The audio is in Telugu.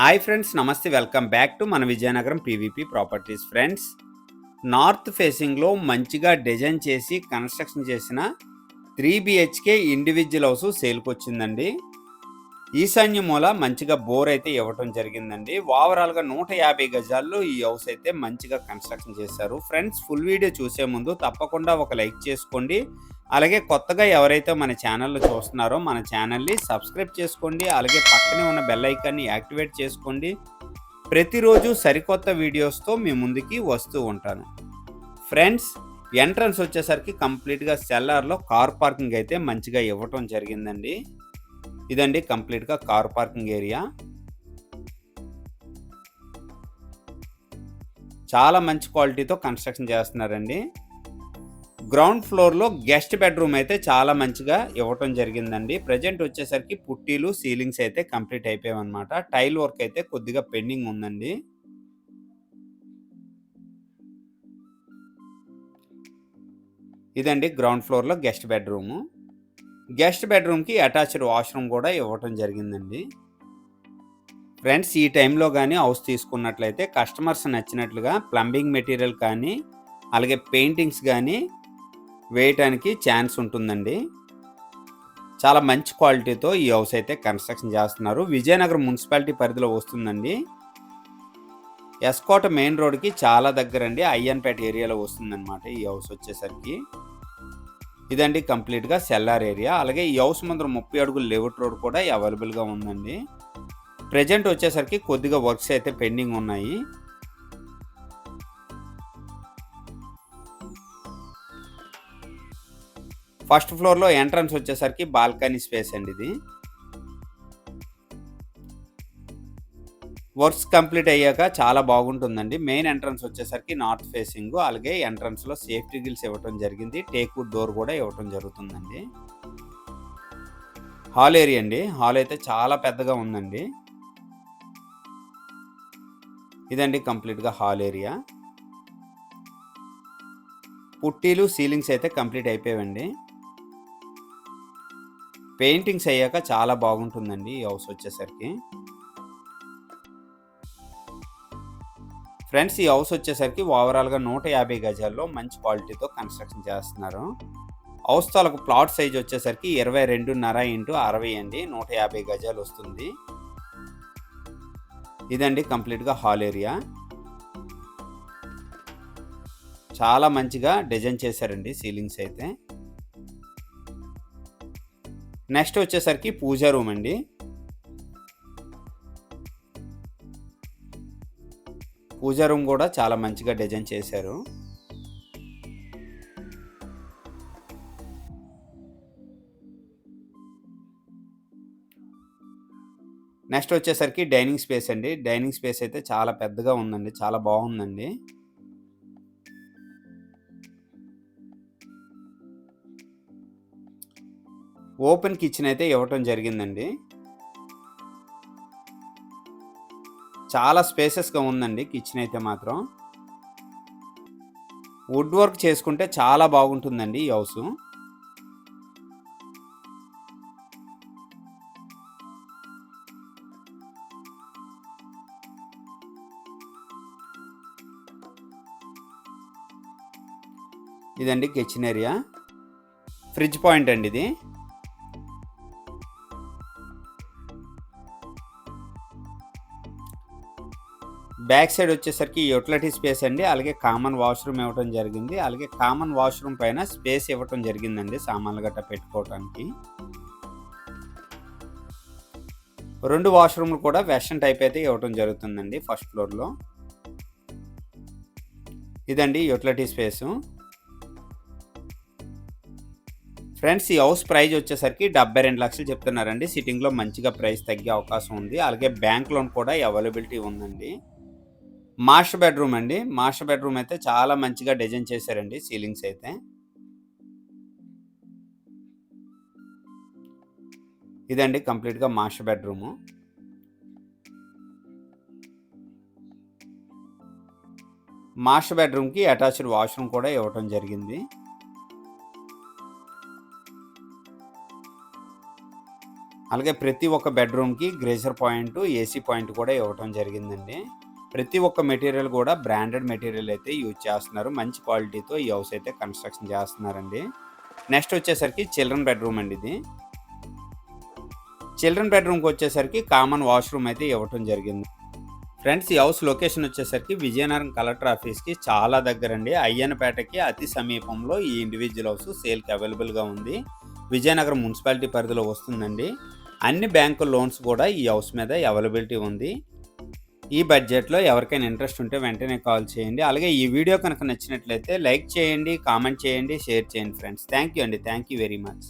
హాయ్ ఫ్రెండ్స్ నమస్తే వెల్కమ్ బ్యాక్ టు మన Vizianagaram PVP properties friends north ఫేసింగ్లో మంచిగా డిజైన్ చేసి కన్స్ట్రక్షన్ చేసిన త్రీ బిహెచ్కే ఇండివిజువల్ హౌస్ సేల్కి వచ్చిందండి. ఈశాన్య మూల మంచిగా బోర్ అయితే ఇవ్వటం జరిగిందండి. ఓవరాల్గా నూట యాభై గజాల్లో ఈ హౌస్ అయితే మంచిగా కన్స్ట్రక్షన్ చేశారు. ఫ్రెండ్స్ ఫుల్ వీడియో చూసే ముందు తప్పకుండా ఒక లైక్ చేసుకోండి. అలాగే కొత్తగా ఎవరైతే మన ఛానల్లో చూస్తున్నారో మన ఛానల్ని సబ్స్క్రైబ్ చేసుకోండి అలాగే పక్కనే ఉన్న బెల్ ఐకాన్ని యాక్టివేట్ చేసుకోండి. ప్రతిరోజు సరికొత్త వీడియోస్తో మీ ముందుకి వస్తూ ఉంటాను. ఫ్రెండ్స్ ఎంట్రన్స్ వచ్చేసరికి కంప్లీట్గా సెల్లార్లో కార్ పార్కింగ్ అయితే మంచిగా ఇవ్వటం జరిగిందండి. ఇదండి కంప్లీట్గా కార్ పార్కింగ్ ఏరియా. చాలా మంచి క్వాలిటీతో కన్స్ట్రక్షన్ చేస్తున్నారండి. గ్రౌండ్ ఫ్లోర్లో గెస్ట్ బెడ్రూమ్ అయితే చాలా మంచిగా ఇవ్వటం జరిగిందండి. ప్రజెంట్ వచ్చేసరికి పుట్టీలు సీలింగ్స్ అయితే కంప్లీట్ అయిపోయామన్నమాట టైల్ వర్క్ అయితే కొద్దిగా పెండింగ్ ఉందండి. ఇదండి గ్రౌండ్ ఫ్లోర్లో గెస్ట్ బెడ్రూము. గెస్ట్ బెడ్రూమ్కి అటాచ్డ్ వాష్రూమ్ కూడా ఇవ్వటం జరిగిందండి. ఫ్రెండ్స్ ఈ టైంలో కానీ హౌస్ తీసుకున్నట్లయితే కస్టమర్స్ నచ్చినట్లుగా ప్లంబింగ్ మెటీరియల్ కానీ అలాగే పెయింటింగ్స్ కానీ వేయటానికి ఛాన్స్ ఉంటుందండి. చాలా మంచి క్వాలిటీతో ఈ హౌస్ అయితే కన్స్ట్రక్షన్ చేస్తున్నారు. విజయనగరం మున్సిపాలిటీ పరిధిలో వస్తుందండి. ఎస్కోట మెయిన్ రోడ్కి చాలా దగ్గర అండి అయ్యన్పేట ఏరియాలో వస్తుందన్నమాట ఈ హౌస్ వచ్చేసరికి. ఇదండి కంప్లీట్గా సెల్లార్ ఏరియా అలాగే ఈ హౌస్ ముందర ముప్పై అడుగుల లెవెట్ రోడ్ కూడా అవైలబుల్గా ఉందండి. ప్రజెంట్ వచ్చేసరికి కొద్దిగా వర్క్స్ అయితే పెండింగ్ ఉన్నాయి. ఫస్ట్ ఫ్లోర్లో ఎంట్రన్స్ వచ్చేసరికి బాల్కనీ స్పేస్ అండి ఇది. వర్క్స్ కంప్లీట్ అయ్యాక చాలా బాగుంటుందండి. మెయిన్ ఎంట్రన్స్ వచ్చేసరికి నార్త్ ఫేసింగ్ అలాగే ఎంట్రన్స్లో సేఫ్టీ గిల్స్ ఇవ్వటం జరిగింది. టేక్వుడ్ డోర్ కూడా ఇవ్వటం జరుగుతుందండి. హాల్ ఏరియా అండి. హాల్ అయితే చాలా పెద్దగా ఉందండి. ఇదండి కంప్లీట్గా హాల్ ఏరియా. పుట్టీలు సీలింగ్స్ అయితే కంప్లీట్ అయిపోయాయండి పెయింటింగ్స్ అయ్యాక చాలా బాగుంటుందండి ఈ హౌస్ వచ్చేసరికి. ఫ్రెండ్స్ ఈ హౌస్ వచ్చేసరికి ఓవరాల్గా నూట యాభై గజాల్లో మంచి క్వాలిటీతో కన్స్ట్రక్షన్ చేస్తున్నారు. హౌస్ తాలకు ప్లాట్ సైజ్ వచ్చేసరికి ఇరవై రెండున్నర ఇంటూ అరవై అండి నూట యాభై గజాలు వస్తుంది. ఇదండి కంప్లీట్గా హాల్ ఏరియా. చాలా మంచిగా డిజైన్ చేశారండి సీలింగ్స్ అయితే. నెక్స్ట్ వచ్చేసరికి పూజా రూమ్ అండి. పూజా రూమ్ కూడా చాలా మంచిగా డిజైన్ చేశారు. నెక్స్ట్ వచ్చేసరికి డైనింగ్ స్పేస్ అండి. డైనింగ్ స్పేస్ అయితే చాలా పెద్దగా ఉందండి చాలా బాగుందండి. ఓపెన్ కిచెన్ అయితే ఇవ్వటం జరిగిందండి. చాలా స్పేసెస్గా ఉందండి కిచెన్ అయితే మాత్రం. వుడ్ వర్క్ చేసుకుంటే చాలా బాగుంటుందండి ఈ హౌస్. ఇదండి కిచెన్ ఏరియా. ఫ్రిడ్జ్ పాయింట్ అండి ఇది. బ్యాక్ సైడ్ వచ్చేసరికి యూటిలిటీ స్పేస్ అండి. అలాగే కామన్ వాష్రూమ్ ఇవ్వడం జరిగింది. అలాగే కామన్ వాష్రూమ్ పైన స్పేస్ ఇవ్వటం జరిగిందండి సామాన్లు గట్ట పెట్టుకోవడానికి రెండు వాష్రూమ్లు కూడా వెస్టర్న్ టైప్ అయితే ఇవ్వటం జరుగుతుందండి ఫస్ట్ ఫ్లోర్లో. ఇదండి యూటిలిటీ స్పేసు. ఫ్రెండ్స్ ఈ హౌస్ ప్రైస్ వచ్చేసరికి డెబ్బై రెండు లక్షలు చెప్తున్నారండి. సిట్టింగ్లో మంచిగా ప్రైస్ తగ్గే అవకాశం ఉంది. అలాగే బ్యాంక్ లోన్ కూడా అవైలబిలిటీ ఉందండి. మాస్టర్ బెడ్రూమ్ అండి. మాస్టర్ బెడ్రూమ్ అయితే చాలా మంచిగా డిజైన్ చేశారండి సీలింగ్స్ అయితే. ఇదండి కంప్లీట్గా మాస్టర్ బెడ్రూము. మాస్టర్ బెడ్రూమ్కి అటాచ్డ్ వాష్రూమ్ కూడా ఇవ్వటం జరిగింది. అలాగే ప్రతి ఒక్క బెడ్రూమ్కి గ్రేజర్ పాయింట్ ఏసీ పాయింట్ కూడా ఇవ్వటం జరిగిందండి. ప్రతి ఒక్క మెటీరియల్ కూడా బ్రాండెడ్ మెటీరియల్ అయితే యూజ్ చేస్తున్నారు. మంచి క్వాలిటీతో ఈ హౌస్ అయితే కన్స్ట్రక్షన్ చేస్తున్నారండి. నెక్స్ట్ వచ్చేసరికి చిల్డ్రన్ బెడ్రూమ్ అండి ఇది. చిల్డ్రన్ బెడ్రూమ్కి వచ్చేసరికి కామన్ వాష్రూమ్ అయితే ఇవ్వటం జరిగింది. ఫ్రెండ్స్ ఈ హౌస్ లొకేషన్ వచ్చేసరికి విజయనగరం కలెక్టర్ ఆఫీస్కి చాలా దగ్గర అండి అయ్యన్నపేటకి అతి సమీపంలో ఈ ఇండివిజువల్ హౌస్ సేల్కి అవైలబుల్గా ఉంది. విజయనగరం మున్సిపాలిటీ పరిధిలో వస్తుందండి. అన్ని బ్యాంకు లోన్స్ కూడా ఈ హౌస్ మీద అవైలబిలిటీ ఉంది. ఈ బడ్జెట్లో ఎవరికైనా ఇంట్రెస్ట్ ఉంటే వెంటనే కాల్ చేయండి. అలాగే ఈ వీడియో కనుక నచ్చినట్లయితే లైక్ చేయండి కామెంట్ చేయండి షేర్ చేయండి ఫ్రెండ్స్ థ్యాంక్ యూ అండి. Thank you very much